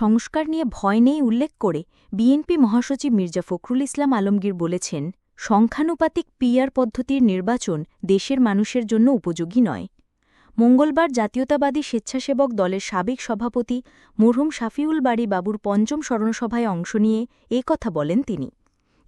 সংস্কার নিয়ে ভয় নেই উল্লেখ করে বিএনপি মহাসচিব মির্জা ফখরুল ইসলাম আলমগীর বলেছেন, সংখ্যানুপাতিক পিআর পদ্ধতির নির্বাচন দেশের মানুষের জন্য উপযোগী নয়। মঙ্গলবার জাতীয়তাবাদী স্বেচ্ছাসেবক দলের সাবেক সভাপতি মরহুম শাফিউল বাড়ি বাবুর পঞ্চম স্মরণসভায় অংশ নিয়ে এ কথা বলেন তিনি।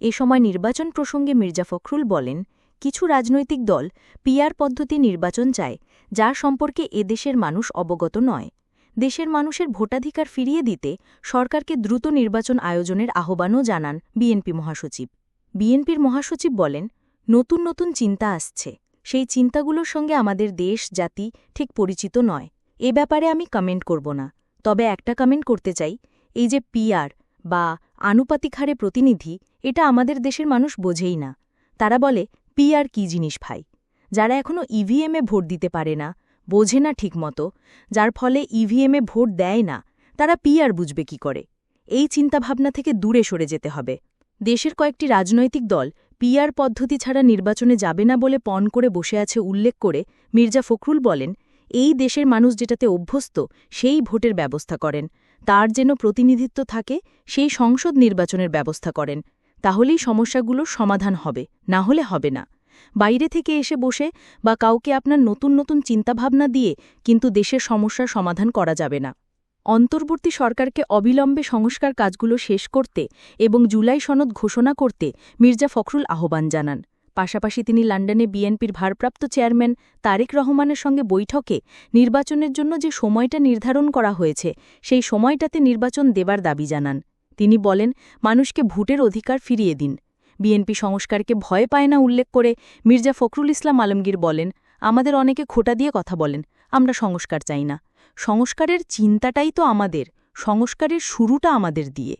এ সময় নির্বাচন প্রসঙ্গে মির্জা ফখরুল বলেন, কিছু রাজনৈতিক দল পিআর পদ্ধতি নির্বাচন চায়, যার সম্পর্কে এদেশের মানুষ অবগত নয়। দেশের মানুষের ভোটাধিকার ফিরিয়ে দিতে সরকারকে দ্রুত নির্বাচন আয়োজনের আহ্বানও জানান বিএনপি মহাসচিব। বিএনপির মহাসচিব বলেন, নতুন নতুন চিন্তা আসছে। সেই চিন্তাগুলোর সঙ্গে আমাদের দেশ, জাতি ঠিক পরিচিত নয়। এ ব্যাপারে আমি কমেন্ট করব না। তবে একটা কমেন্ট করতে চাই, এই যে পিআর বা আনুপাতিক হারে প্রতিনিধি, এটা আমাদের দেশের মানুষ বোঝেই না। তারা বলে, পিআর কি জিনিস ভাই? যারা এখনও ইভিএমে ভোট দিতে পারে না বোঝে না ঠিকমতো, যার ফলে ইভিএমে ভোট দেয় না, তারা পিআর বুঝবে কি করে? এই চিন্তাভাবনা থেকে দূরে সরে যেতে হবে। দেশের কয়েকটি রাজনৈতিক দল পিআর পদ্ধতি ছাড়া নির্বাচনে যাবে না বলে পণ করে বসে আছে উল্লেখ করে মির্জা ফখরুল বলেন, এই দেশের মানুষ যেটাতে অভ্যস্ত, সেই ভোটের ব্যবস্থা করেন। তার যেন প্রতিনিধিত্ব থাকে, সেই সংসদ নির্বাচনের ব্যবস্থা করেন। তাহলেই সমস্যাগুলোর সমাধান হবে, না হলে হবে না। বাইরে থেকে এসে বসে বা কাউকে আপনার নতুন নতুন চিন্তাভাবনা দিয়ে কিন্তু দেশের সমস্যার সমাধান করা যাবে না। অন্তর্বর্তী সরকারকে অবিলম্বে সংস্কার কাজগুলো শেষ করতে এবং জুলাই সনদ ঘোষণা করতে মির্জা ফখরুল আহ্বান জানান। পাশাপাশি তিনি লন্ডনে বিএনপির ভারপ্রাপ্ত চেয়ারম্যান তারেক রহমানের সঙ্গে বৈঠকে নির্বাচনের জন্য যে সময়টা নির্ধারণ করা হয়েছে, সেই সময়টাতে নির্বাচন দেবার দাবি জানান। তিনি বলেন, মানুষকে ভোটের অধিকার ফিরিয়ে দিন। বিএনপি সংস্কারকে ভয় পায় না উল্লেখ করে মির্জা ফখরুল ইসলাম আলমগীর বলেন, আমাদের অনেকে খোটা দিয়ে কথা বলেন, আমরা সংস্কার চাই না। সংস্কারের চিন্তাটাই তো আমাদের, সংস্কারের শুরুটা আমাদের দিয়ে।